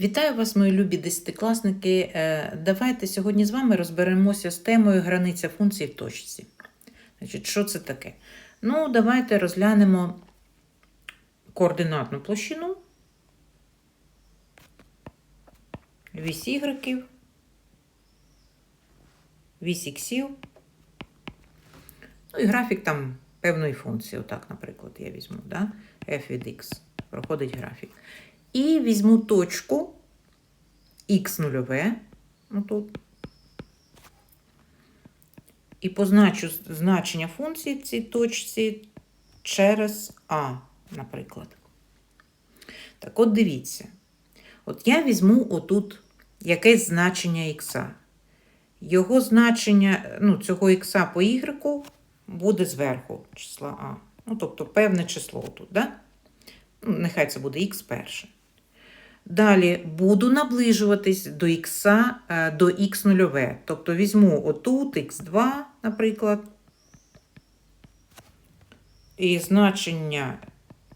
Вітаю вас, мої любі десятикласники. Е, Давайте сьогодні з вами розберемося з темою границя функцій в точці. Значить, що це таке? Ну, давайте розглянемо координатну площину, вісь ігреків, вісь іксів, ну і графік там певної функції. Отак, наприклад, я візьму, да? f від x. Проходить графік. І візьму точку х нульове, отут, і позначу значення функції цій точці через А, наприклад. Так от дивіться. От я візьму отут якесь значення х. Його значення, ну, цього х по y буде зверху числа А. Ну, тобто певне число тут, да? Ну, нехай це буде х перше. Далі буду наближуватись до х до х нульове. Тобто візьму отут х2, наприклад. І значення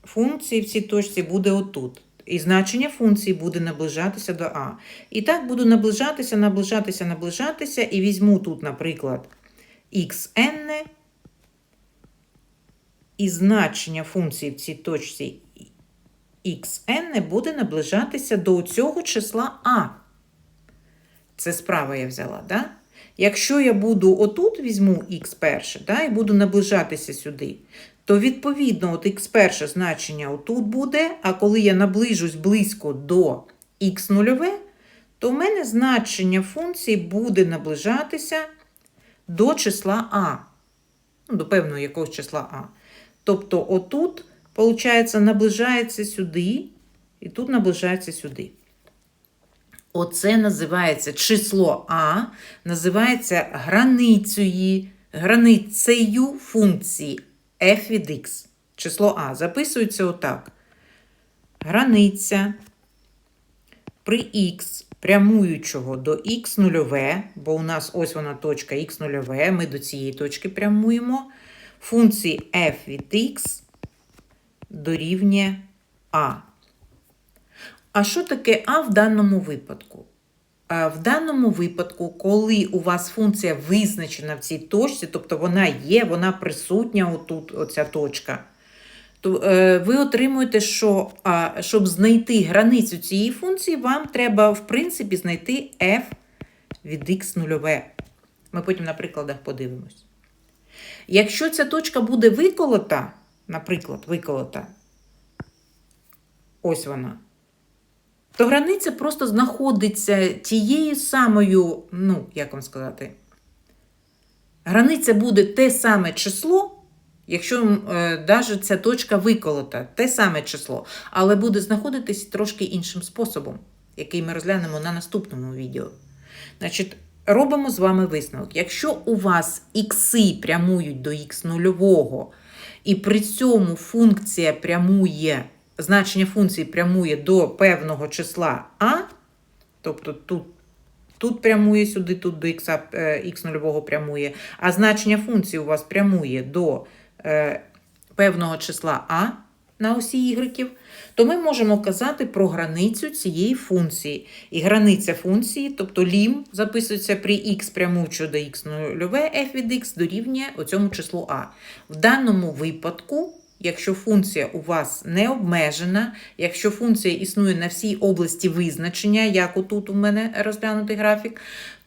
функції в цій точці буде отут. І значення функції буде наближатися до А. І так буду наближатися, наближатися, наближатися. І візьму тут, наприклад, xn. І значення функції в цій точці xn буде наближатися до цього числа А. Це справа я взяла, да? Якщо я буду отут візьму х перше, да, і буду наближатися сюди, то відповідно от х перше значення отут буде, а коли я наближусь близько до х нульове, то в мене значення функції буде наближатися до числа А. Ну, до певного якогось числа А. Тобто отут Получається, наближається сюди, і тут наближається сюди. Оце називається число А, називається границею, границею функції f від x. Число А. Записується отак. Границя при х прямуючого до х нульове, бо у нас ось вона точка х нульове, ми до цієї точки прямуємо. Функції f від x дорівнює А. А що таке А в даному випадку? В даному випадку, коли у вас функція визначена в цій точці, тобто вона є, вона присутня отут, оця точка, то е, ви отримуєте, що щоб знайти границю цієї функції, вам треба, в принципі, знайти f від x нульове. Ми потім на прикладах подивимось. Якщо ця точка буде виколота, наприклад, виколота, ось вона, то границя просто знаходиться тією самою, ну, як вам сказати, границя буде те саме число, якщо е, ця точка виколота, те саме число, але буде знаходитись трошки іншим способом, який ми розглянемо на наступному відео. Значить, робимо з вами висновок. Якщо у вас ікси прямують до х нульового, і при цьому функція прямує, значення функції прямує до певного числа А, тобто тут тут прямує сюди, тут до х, х е, нульового прямує, а значення функції у вас прямує до е, певного числа А на осі ігреків, то ми можемо казати про границю цієї функції. І границя функції, тобто лім, записується при х прямуючи до х нульове, f від x дорівнює оцьому числу А. В даному випадку. Якщо функція у вас не обмежена, якщо функція існує на всій області визначення, як отут у мене розглянутий графік,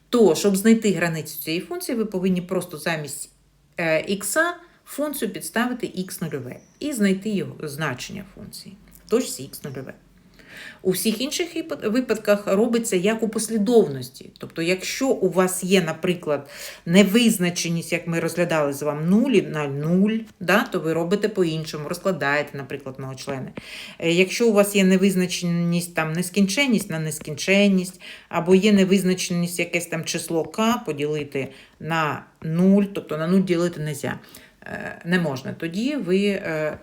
то щоб знайти границю цієї функції, ви повинні просто замість е, х функцію підставити х нульове і знайти його значення функції точці х нульове. У всіх інших випадках робиться як у послідовності. Тобто, якщо у вас є, наприклад, невизначеність, як ми розглядали з вами, 0 на 0, да, то ви робите по-іншому, розкладаєте, наприклад, многочлени. Е, якщо у вас є невизначеність, там нескінченність на нескінченність, або є невизначеність якесь там число k поділити на 0, тобто на 0 ділити не можна. Е, не можна. Тоді ви е,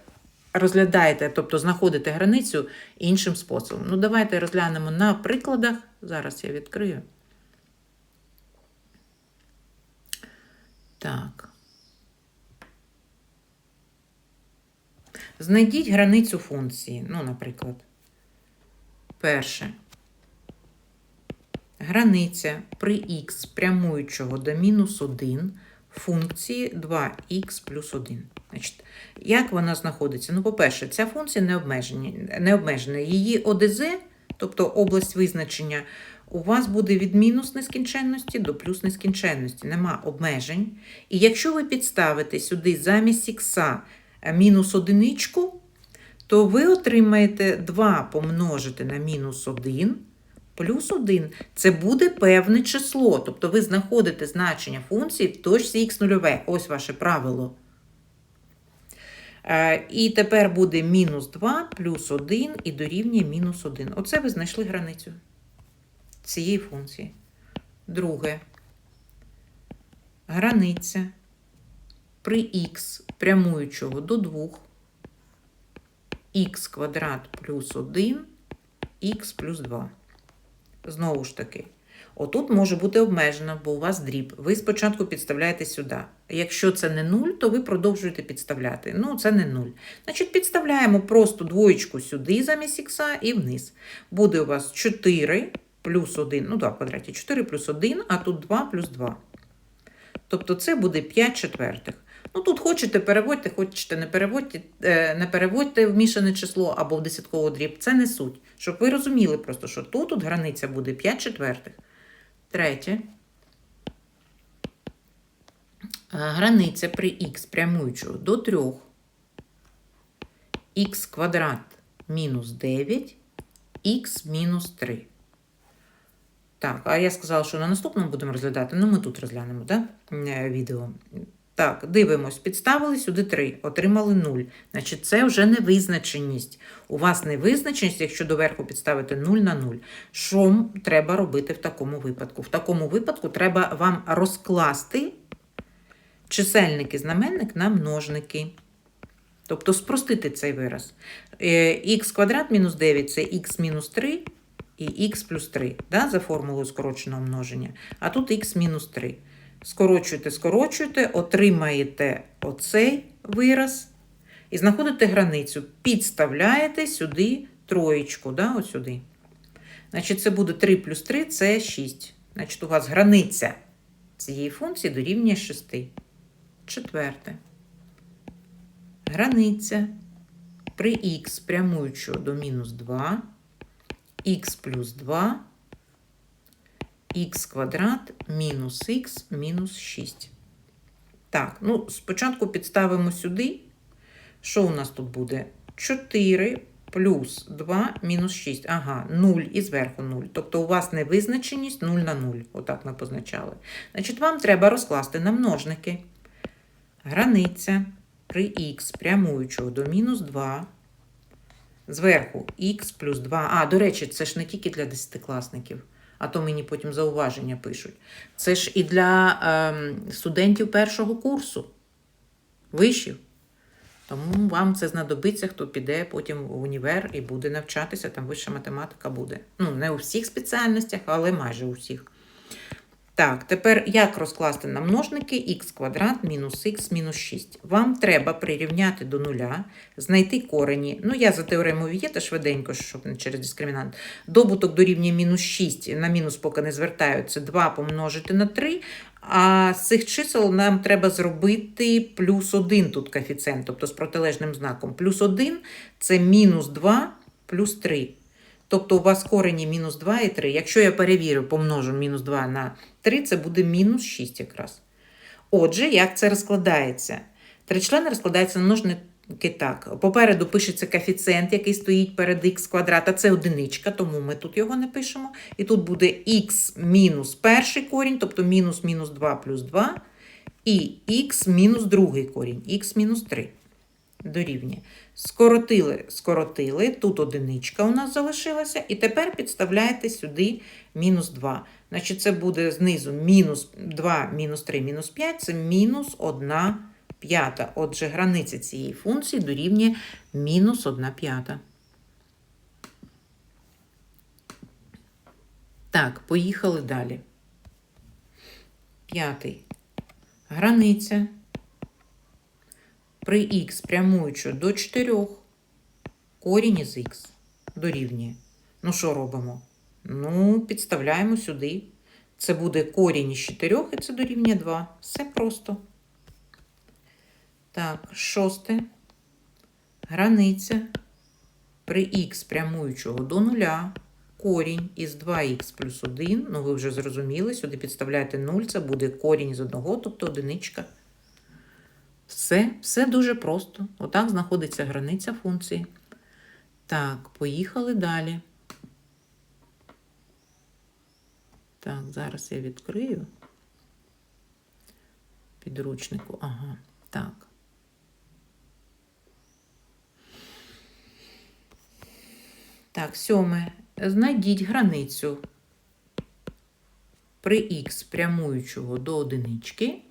розглядаєте, тобто знаходите границю іншим способом. Ну, давайте розглянемо на прикладах. Зараз я відкрию. Так. Знайдіть границю функції. Ну, наприклад, перше. границя при х прямуючого до мінус 1 функції 2х плюс 1. Значить, як вона знаходиться? Ну, по-перше, ця функція не обмежена. Не обмежена. Її ОДЗ, тобто область визначення, у вас буде від мінус нескінченності до плюс нескінченності. Нема обмежень. І якщо ви підставите сюди замість х мінус одиничку, то ви отримаєте 2 помножити на мінус 1 плюс 1. Це буде певне число. Тобто ви знаходите значення функції в точці х нульове. Ось ваше правило. Е, І тепер буде мінус 2 плюс 1 і дорівнює мінус 1. Оце ви знайшли границю цієї функції. Друге. Границя при х прямуючого до 2 х квадрат плюс 1, х плюс 2. Знову ж таки, отут може бути обмежено, бо у вас дріб. Ви спочатку підставляєте сюди. Якщо це не 0, то ви продовжуєте підставляти. Ну, це не 0. Значить, підставляємо просто двоєчку сюди замість х і вниз. Буде у вас 4 плюс 1, ну 2 в квадраті, 4 плюс 1, а тут 2 плюс 2. Тобто це буде 5 четвертих. Ну, тут хочете переводьте, хочете не переводьте, е, не переводьте в мішане число або в десятковий дріб. Це не суть. Щоб ви розуміли просто, що тут, тут границя буде 5 четвертих. Третє. Е, Границя при х прямуючого до 3. х квадрат мінус 9, х мінус 3. Так, а я сказала, що на наступному будемо розглядати. Ну, ми тут розглянемо, так? Е, Відео. Так, дивимось, підставили сюди 3, отримали 0. Значить, це вже невизначеність. У вас невизначеність, якщо доверху підставити 0 на 0. Що треба робити в такому випадку? В такому випадку треба вам розкласти чисельник і знаменник на множники. Тобто спростити цей вираз. х квадрат мінус 9 це х мінус 3 і х плюс 3 да, за формулою скороченого множення. А тут х мінус 3. Скорочуєте, скорочуєте, отримаєте оцей вираз і знаходите границю. Підставляєте сюди троєчку, да, сюди. Значить, це буде 3 плюс 3 це 6. Значить, у вас границя цієї функції дорівнює 6. Четверте. Границя при х прямуючого до мінус 2, х плюс 2 х квадрат мінус х мінус 6. Так, ну, спочатку підставимо сюди. Що у нас тут буде? 4 плюс 2 мінус 6. Ага, 0 і зверху 0. Тобто у вас невизначеність 0 на 0. Отак ми позначали. Значить, вам треба розкласти на множники. Границя при х прямуючого до мінус 2. Зверху х плюс 2. А, до речі, це ж не тільки для десятикласників а то мені потім зауваження пишуть. Це ж і для е, студентів першого курсу вишів. Тому вам це знадобиться, хто піде потім в універ і буде навчатися, там вища математика буде. Ну, не у всіх спеціальностях, але майже у всіх. Так, тепер як розкласти на множники х квадрат мінус х мінус 6. Вам треба прирівняти до нуля, знайти корені. Ну, я за теоремою Вієта швиденько, щоб не через дискримінант. Добуток дорівнює мінус 6, на мінус поки не звертають, це 2 помножити на 3. А з цих чисел нам треба зробити плюс 1 тут коефіцієнт, тобто з протилежним знаком. Плюс 1 це мінус 2 плюс 3. Тобто у вас корені мінус 2 і 3. Якщо я перевірю, помножу мінус 2 на 3, це буде мінус 6 якраз. Отже, як це розкладається? Тричлени розкладаються на множники так. Попереду пишеться коефіцієнт, який стоїть перед х квадрат, а це одиничка, тому ми тут його не пишемо. І тут буде х мінус перший корінь, тобто мінус мінус 2 плюс 2, і х мінус другий корінь, х мінус 3 дорівнює. Скоротили, скоротили, тут одиничка у нас залишилася, і тепер підставляєте сюди мінус 2. Значить, це буде знизу мінус 2, мінус 3, мінус 5, це мінус 1 п'ята. Отже, границя цієї функції дорівнює мінус 1 п'ята. Так, поїхали далі. П'ятий. Границя при х прямуючи до 4, корінь із х дорівнює. Ну, що робимо? Ну, підставляємо сюди. Це буде корінь із 4 і це дорівнює 2. Все просто. Так, шосте. Границя при х прямуючого до нуля. Корінь із 2х плюс 1. Ну, ви вже зрозуміли, сюди підставляєте 0, це буде корінь з 1, тобто одиничка. Все, все дуже просто. Отак знаходиться границя функції. Так, поїхали далі. Так, зараз я відкрию підручнику. Ага, так. Так, сьоме. Знайдіть границю при х прямуючого до одинички.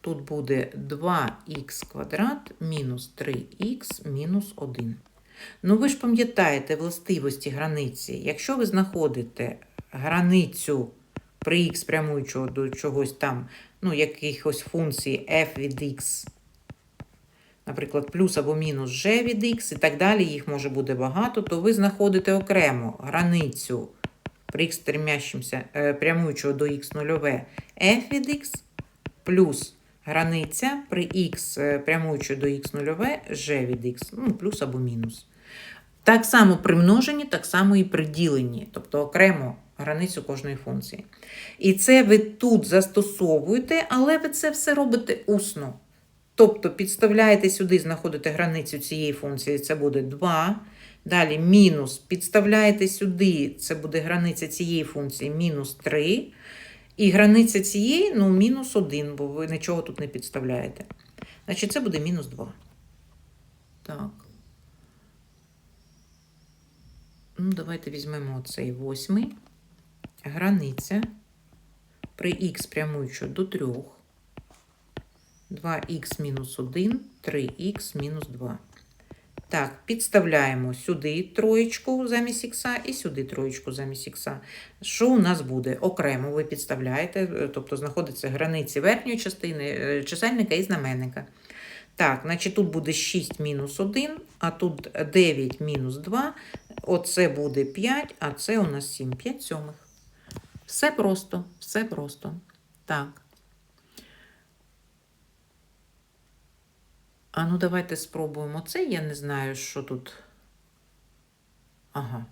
Тут буде 2х квадрат мінус 3х мінус 1. Ну, ви ж пам'ятаєте властивості границі. Якщо ви знаходите границю при х прямуючого до чогось там, ну, якихось функцій f від x, наприклад, плюс або мінус g від x і так далі, їх може бути багато, то ви знаходите окремо границю при х е, прямуючого до х нульове f від x плюс границя при х е, прямуючого до х нульове g від x, ну, плюс або мінус. Так само при множенні, так само і при діленні, тобто окремо границю кожної функції. І це ви тут застосовуєте, але ви це все робите усно. Тобто підставляєте сюди, знаходите границю цієї функції, це буде 2. Далі мінус, підставляєте сюди, це буде границя цієї функції, мінус 3. І границя цієї, ну, мінус 1, бо ви нічого тут не підставляєте. Значить, це буде мінус 2. Так. Ну, давайте візьмемо цей восьмий. Границя при х прямуючого до 3. 2х мінус 1, 3х мінус 2. Так, підставляємо сюди троєчку замість х і сюди троєчку замість х. Що у нас буде? Окремо ви підставляєте, е, тобто знаходиться границі верхньої частини е, чисельника і знаменника. Так, значить тут буде 6 мінус 1, а тут 9 мінус 2. Оце буде 5, а це у нас 7, 5 сьомих. Все просто, все просто. Так. А ну давайте спробуємо це. Я не знаю, що тут. Ага.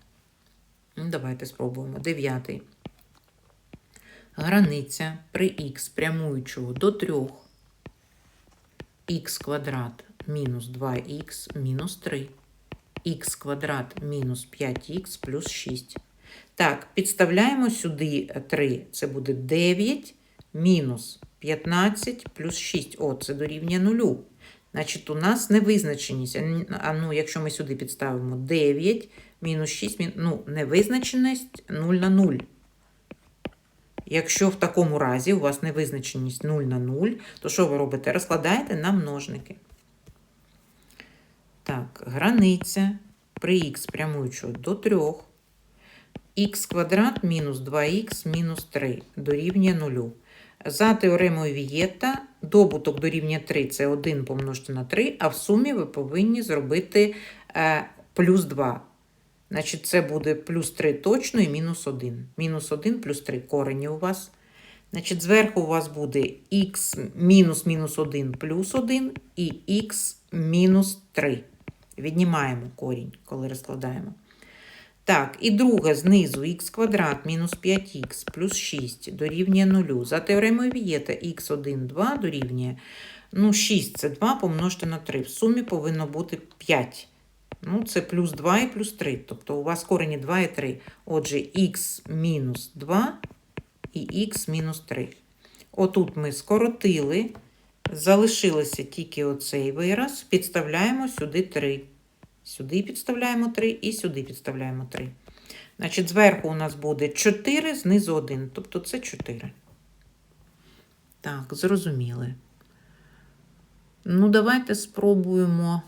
Ну, давайте спробуємо. Дев'ятий. Границя при х прямуючого до 3 х квадрат мінус 2х мінус 3. х квадрат мінус 5х плюс 6. Так, підставляємо сюди 3. Це буде 9 мінус 15 плюс 6. О, це дорівнює 0. Значить, у нас невизначеність. А ну, якщо ми сюди підставимо 9 мінус 6, мін... ну, невизначеність 0 на 0. Якщо в такому разі у вас невизначеність 0 на 0, то що ви робите? Розкладаєте на множники. Так, границя при х прямуючого до 3. х квадрат мінус 2х мінус 3 дорівнює 0. За теоремою Вієта добуток дорівнює 3 це 1 помножити на 3, а в сумі ви повинні зробити е, плюс 2. Значить, це буде плюс 3 точно і мінус 1. Мінус 1 плюс 3 корені у вас. Значить, зверху у вас буде х мінус мінус 1 плюс 1 і х мінус 3. Віднімаємо корінь, коли розкладаємо. Так, і друге знизу х квадрат мінус 5х плюс 6 дорівнює 0. За теоремою Вієта х1, 2 дорівнює. Ну, 6 це 2 помножити на 3. В сумі повинно бути 5. Ну, це плюс 2 і плюс 3. Тобто у вас корені 2 і 3. Отже, х мінус 2 і х мінус 3. Отут ми скоротили. Залишилося тільки оцей вираз. Підставляємо сюди 3. Сюди підставляємо 3 і сюди підставляємо 3. Значить, зверху у нас буде 4, знизу 1. Тобто це 4. Так, зрозуміли. Ну, давайте спробуємо.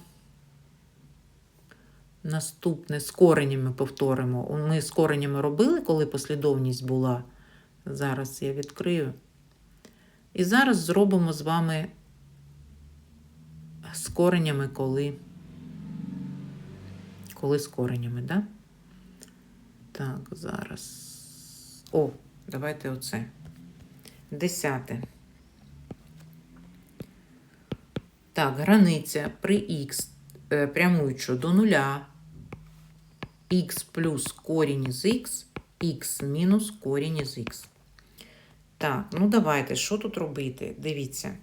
Наступне з коренями повторимо. Ми з коренями робили, коли послідовність була. Зараз я відкрию. І зараз зробимо з вами з коренями, коли коли з коренями, да? Так, зараз. О, давайте оце. Десяте. Так, границя при х е, прямуючи до нуля. х плюс корінь із х, х мінус корінь із х. Так, ну давайте, що тут робити? Дивіться.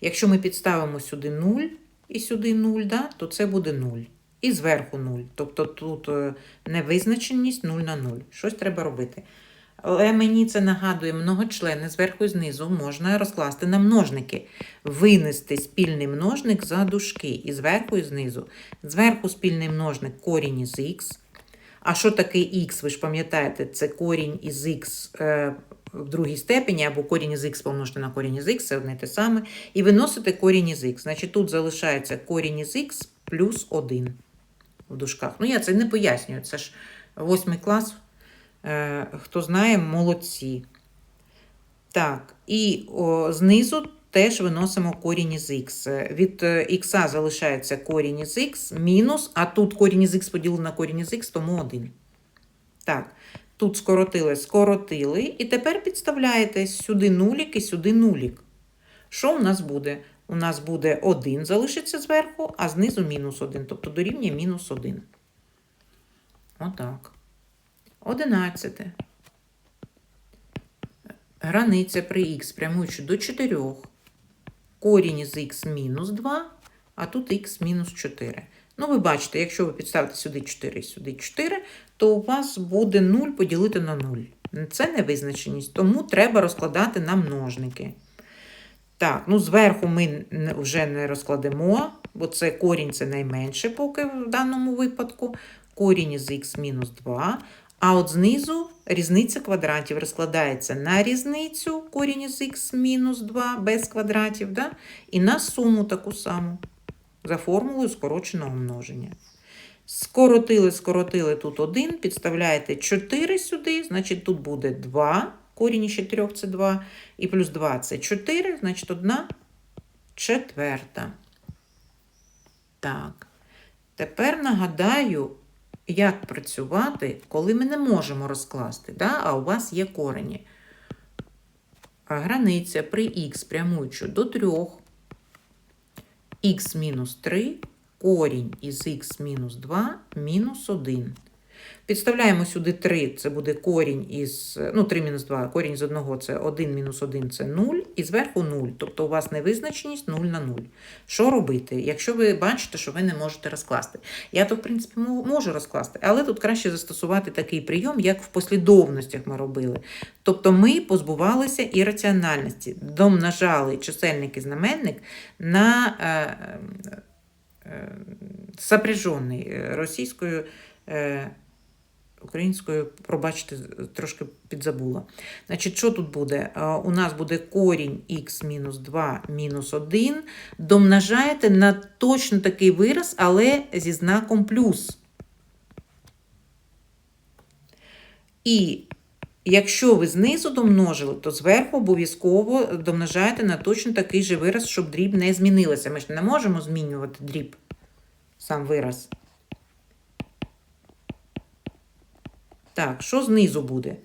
Якщо ми підставимо сюди 0 і сюди 0, да, то це буде 0. І зверху 0. Тобто тут е, невизначеність 0 на 0. Щось треба робити. Але мені це нагадує многочлени зверху і знизу можна розкласти на множники. Винести спільний множник за дужки і зверху і знизу. Зверху спільний множник корінь із х. А що таке х, ви ж пам'ятаєте, це корінь із х е, в другій степені, або корінь із х помножити на корінь із х, це одне те саме. І виносите корінь із х. Значить, тут залишається корінь із х плюс 1 в дужках. Ну, я це не пояснюю, це ж восьмий клас. Е, Хто знає, молодці. Так, і о, знизу теж виносимо корінь із х. Від х залишається корінь із х мінус, а тут корінь із х поділено на корінь із х, тому 1. Так, тут скоротили, скоротили. І тепер підставляєте сюди нулік і сюди нулік. Що у нас буде? У нас буде 1 залишиться зверху, а знизу мінус 1, тобто дорівнює мінус 1. Отак. Одинадцяте. Границя при х прямуючи до 4. Корінь із х мінус 2, а тут х мінус 4. Ну, ви бачите, якщо ви підставите сюди 4 і сюди 4, то у вас буде 0 поділити на 0. Це невизначеність, тому треба розкладати на множники. Так, ну зверху ми вже не розкладемо, бо це корінь це найменше поки в даному випадку. Корінь із х мінус 2. А от знизу різниця квадратів розкладається на різницю корінь із х мінус 2 без квадратів, да? і на суму таку саму за формулою скороченого множення. Скоротили, скоротили тут 1, підставляєте 4 сюди, значить тут буде 2, корінь із 4 це 2, і плюс 2 це 4, значить 1 четверта. Так, тепер нагадаю, як працювати, коли ми не можемо розкласти, да? а у вас є корені. Границя при х прямуючи до 3, х мінус 3, корінь із х мінус 2 мінус 1. Підставляємо сюди 3, це буде корінь із, ну 3 мінус 2, корінь з 1 це 1 мінус 1 це 0, і зверху 0. Тобто у вас невизначеність 0 на 0. Що робити, якщо ви бачите, що ви не можете розкласти? Я то, в принципі, можу розкласти, але тут краще застосувати такий прийом, як в послідовностях ми робили. Тобто ми позбувалися ірраціональності, домножали чисельник і знаменник на е, е, сопряжений е, російською. Е, Українською, пробачте, трошки підзабула. Значить, що тут буде? Е, У нас буде корінь х мінус 2 мінус 1. Домножаєте на точно такий вираз, але зі знаком плюс. І якщо ви знизу домножили, то зверху обов'язково домножаєте на точно такий же вираз, щоб дріб не змінилося. Ми ж не можемо змінювати дріб, сам вираз. Так, що знизу буде?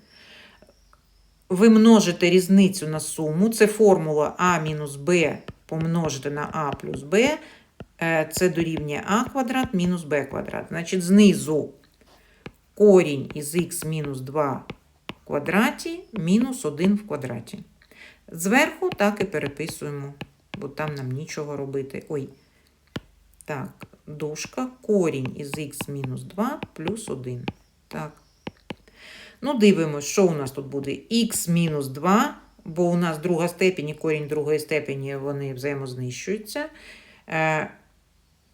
Ви множите різницю на суму. Це формула А мінус Б помножити на А плюс Б. Е, Це дорівнює А квадрат мінус Б квадрат. Значить, знизу корінь із х мінус 2 в квадраті мінус 1 в квадраті. Зверху так і переписуємо, бо там нам нічого робити. Ой. Так, дужка, корінь із х мінус 2 плюс 1. Так. Ну, дивимось, що у нас тут буде х мінус 2, бо у нас друга степень і корінь другої степені вони взаємознищуються. Е,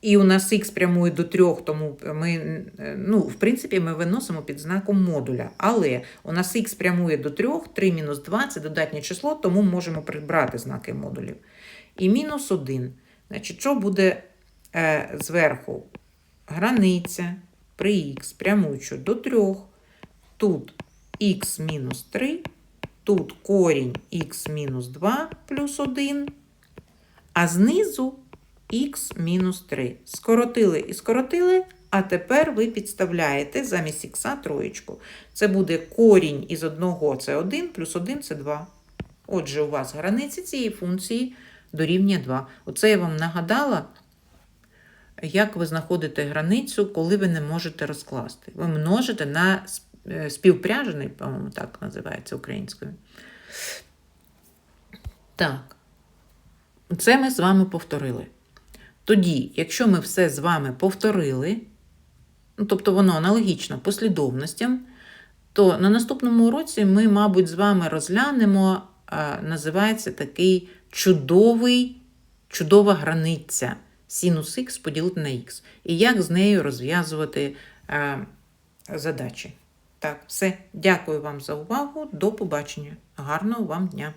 і у нас х прямує до 3, тому ми, е, ну, в принципі, ми виносимо під знаком модуля. Але у нас х прямує до 3, 3 мінус 2 це додатнє число, тому можемо прибрати знаки модулів. І мінус 1. Значить, що буде е, зверху? Границя при х прямуючи до 3. Тут х мінус 3, тут корінь х мінус 2 плюс 1, а знизу х мінус 3. Скоротили і скоротили, А тепер ви підставляєте замість х троєчку. Це буде корінь із одного це 1, плюс 1 це 2. Отже, у вас границя цієї функції дорівнює 2. Оце я вам нагадала, як ви знаходите границю, коли ви не можете розкласти. Ви множите на співпряжений, по-моєму, так називається українською. Так. Це ми з вами повторили. Тоді, якщо ми все з вами повторили, ну, тобто воно аналогічно послідовностям, то на наступному уроці ми, мабуть, з вами розглянемо, називається такий чудовий, чудова границя синус х поділити на х. І як з нею розв'язувати задачі. Так, все. Дякую вам за увагу. До побачення. Гарного вам дня!